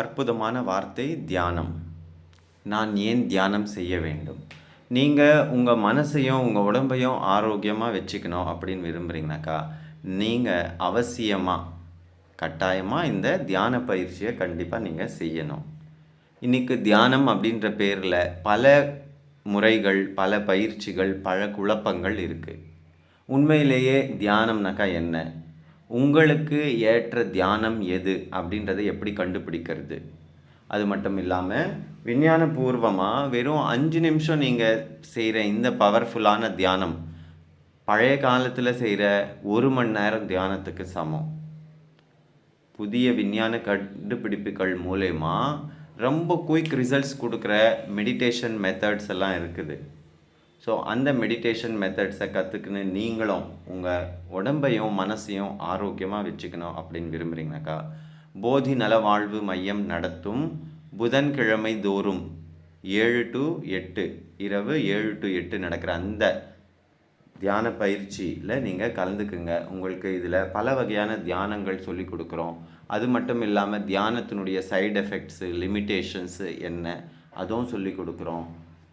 அற்புதமான வார்த்தை தியானம். நான் ஏன் தியானம் செய்ய வேண்டும்? நீங்கள் உங்கள் மனசையும் உங்கள் உடம்பையும் ஆரோக்கியமாக வச்சுக்கணும் அப்படின்னு விரும்புகிறீங்கனாக்கா நீங்கள் அவசியமாக கட்டாயமாக இந்த தியான பயிற்சியை கண்டிப்பாக நீங்கள் செய்யணும். இன்றைக்கு தியானம் அப்படின்ற பேரில் பல முறைகள் பல பயிற்சிகள் பல குழப்பங்கள் இருக்குது உண்மையிலேயே தியானம்னாக்கா என்ன? உங்களுக்கு ஏற்ற தியானம் எது அப்படின்றத எப்படி கண்டுபிடிக்கிறது? அது மட்டும் இல்லாமல் விஞ்ஞான பூர்வமாக வெறும் அஞ்சு நிமிஷம் நீங்கள் செய்கிற இந்த பவர்ஃபுல்லான தியானம் பழைய காலத்தில் செய்கிற ஒரு மணி நேரம் தியானத்துக்கு சமம். புதிய விஞ்ஞான கண்டுபிடிப்புகள் மூலயமா ரொம்ப குயிக் ரிசல்ட்ஸ் கொடுக்குற மெடிடேஷன் மெத்தட்ஸ் எல்லாம் இருக்குது. ஸோ அந்த மெடிடேஷன் மெத்தட்ஸை கற்றுக்குன்னு நீங்களும் உங்கள் உடம்பையும் மனசையும் ஆரோக்கியமாக வச்சுக்கணும் அப்படின்னு விரும்புகிறீங்கனாக்கா போதி நலவாழ்வு மையம் நடத்தும் புதன்கிழமை தோறும் ஏழு டு எட்டு இரவு ஏழு டு எட்டு நடக்கிற அந்த தியான பயிற்சியில் நீங்கள் கலந்துக்குங்க. உங்களுக்கு இதில் பல வகையான தியானங்கள் சொல்லி கொடுக்குறோம். அது மட்டும் இல்லாமல் தியானத்தினுடைய சைடு எஃபெக்ட்ஸு லிமிட்டேஷன்ஸு என்ன அதுவும் சொல்லி கொடுக்குறோம்.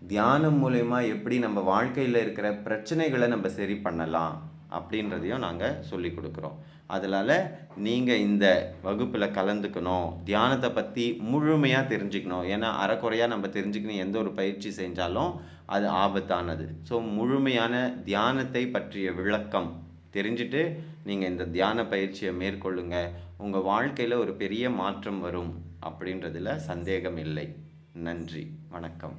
தியானம் மூலயமா எப்படி நம்ம வாழ்க்கையில் இருக்கிற பிரச்சனைகளை நம்ம சரி பண்ணலாம் அப்படின்றதையும் நாங்கள் சொல்லி கொடுக்குறோம். அதனால் நீங்கள் இந்த வகுப்பில் கலந்துக்கணும் தியானத்தை பற்றி முழுமையாக தெரிஞ்சுக்கணும். ஏன்னா அறக்குறையாக நம்ம தெரிஞ்சுக்கணும் எந்த ஒரு பயிற்சி செஞ்சாலும் அது ஆபத்தானது. ஸோ முழுமையான தியானத்தை பற்றிய விளக்கம் தெரிஞ்சுட்டு நீங்கள் இந்த தியான பயிற்சியை மேற்கொள்ளுங்க. உங்கள் வாழ்க்கையில் ஒரு பெரிய மாற்றம் வரும் அப்படின்றதுல சந்தேகம் இல்லை. நன்றி. வணக்கம்.